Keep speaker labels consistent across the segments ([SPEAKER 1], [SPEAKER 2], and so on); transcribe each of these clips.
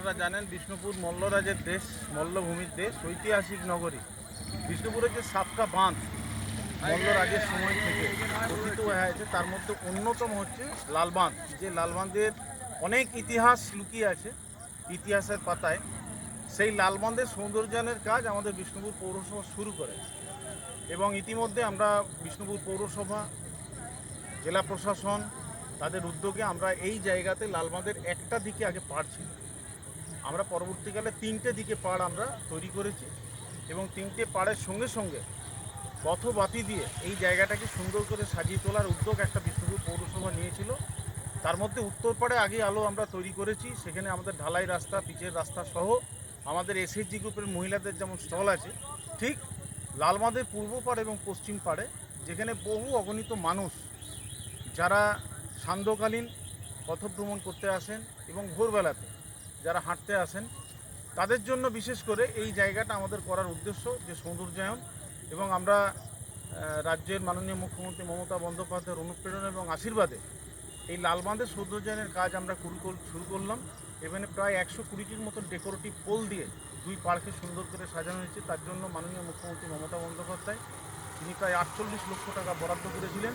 [SPEAKER 1] আপনারা জানেন বিষ্ণুপুর মল্লরাজের দেশ, মল্লভূমির দেশ, ঐতিহাসিক নগরী। বিষ্ণুপুরের যে সাতটা বাঁধ মল্লরাজের সময় থেকে গঠিত হয়ে আছে, তার মধ্যে অন্যতম হচ্ছে লালবাঁধ। যে লালবাঁধের অনেক ইতিহাস লুকিয়ে আছে ইতিহাসের পাতায়। সেই লালবাঁধের সৌন্দর্যায়নের কাজ আমাদের বিষ্ণুপুর পৌরসভা শুরু করে। এবং ইতিমধ্যে আমরা বিষ্ণুপুর পৌরসভা, জেলা প্রশাসন, তাদের উদ্যোগে আমরা এই জায়গাতে লালবাঁধের একটা দিকে আগে পাড় ছিল আমরা পরবর্তীকালে তিনটে দিকে পাড় আমরা তৈরি করেছি এবং তিনটে পাড়ের সঙ্গে সঙ্গে পথবাতি দিয়ে এই জায়গাটাকে সুন্দর করে সাজিয়ে তোলার উদ্যোগ একটা বিষ্ণুপুর পৌরসভা নিয়েছিল। তার মধ্যে উত্তর পাড়ে আগে আলো আমরা তৈরি করেছি, সেখানে আমাদের ঢালাই রাস্তা, পিচের রাস্তা সহ আমাদের এসএসজি গ্রুপের মহিলাদের যেমন স্টল আছে, ঠিক লালমাদের পূর্ব পাড়ে এবং পশ্চিম পাড়ে, যেখানে বহু অগণিত মানুষ যারা সান্ধ্যকালীন পথভ্রমণ করতে আসেন এবং ভোরবেলাতে যারা হাঁটতে আসেন, তাদের জন্য বিশেষ করে এই জায়গাটা আমাদের করার উদ্দেশ্য যে সৌন্দর্যায়ন এবং আমরা রাজ্যের মাননীয় মুখ্যমন্ত্রী মমতা বন্দ্যোপাধ্যায়ের অনুপ্রেরণা এবং আশীর্বাদে এই লালবাঁধের সৌন্দর্যায়নের কাজ আমরা শুরু করলাম। এখানে প্রায় একশো কুড়িটির মতন ডেকোরেটিভ পোল দিয়ে দুই পার্কে সুন্দর করে সাজানো হয়েছে। তার জন্য মাননীয় মুখ্যমন্ত্রী মমতা বন্দ্যোপাধ্যায়, তিনি প্রায় আটচল্লিশ লক্ষ টাকা বরাদ্দ করেছিলেন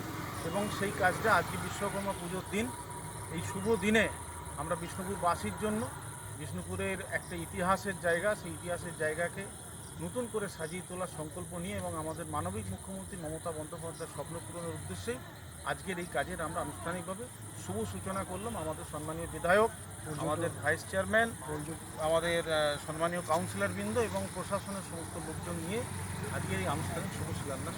[SPEAKER 1] এবং সেই কাজটা আজকে বিশ্বকর্মা পুজোর দিন, এই শুভ দিনে আমরা বিষ্ণুপুরবাসীর জন্য বিষ্ণুপুরের একটা ইতিহাসের জায়গা, সেই ইতিহাসের জায়গাকে নতুন করে সাজিয়ে তোলার সংকল্প নিয়ে এবং আমাদের মানবিক মুখ্যমন্ত্রী মমতা বন্দ্যোপাধ্যায়ের স্বপ্ন পূরণের উদ্দেশ্যেই আজকের এই কাজের আমরা আনুষ্ঠানিকভাবে শুভ সূচনা করলাম আমাদের সম্মানীয় বিধায়ক, আমাদের ভাইস চেয়ারম্যান, আমাদের সম্মানীয় কাউন্সিলর বৃন্দ এবং প্রশাসনের সমস্ত লোকজন নিয়ে আজকের এই আনুষ্ঠানিক শুভ শিলান্যাস।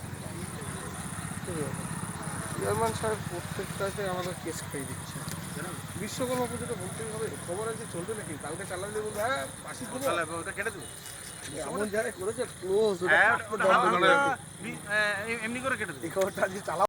[SPEAKER 2] চেয়ারম্যান সাহেব, প্রত্যেকটাকে আমাদের কেস খেয়ে দিচ্ছে বিশ্বকর্মা পুজোটা বলতেই হবে খবর আছে চলবে নাকি? কালকে চালালে বলবে হ্যাঁ পাশি দেবো
[SPEAKER 1] চালাবে ওটা কেটে দেবো।
[SPEAKER 2] এমন জায়গায় করেছে ক্লোজ
[SPEAKER 1] হ্যাঁ, এমনি করে কেটে দেবো।
[SPEAKER 2] চালা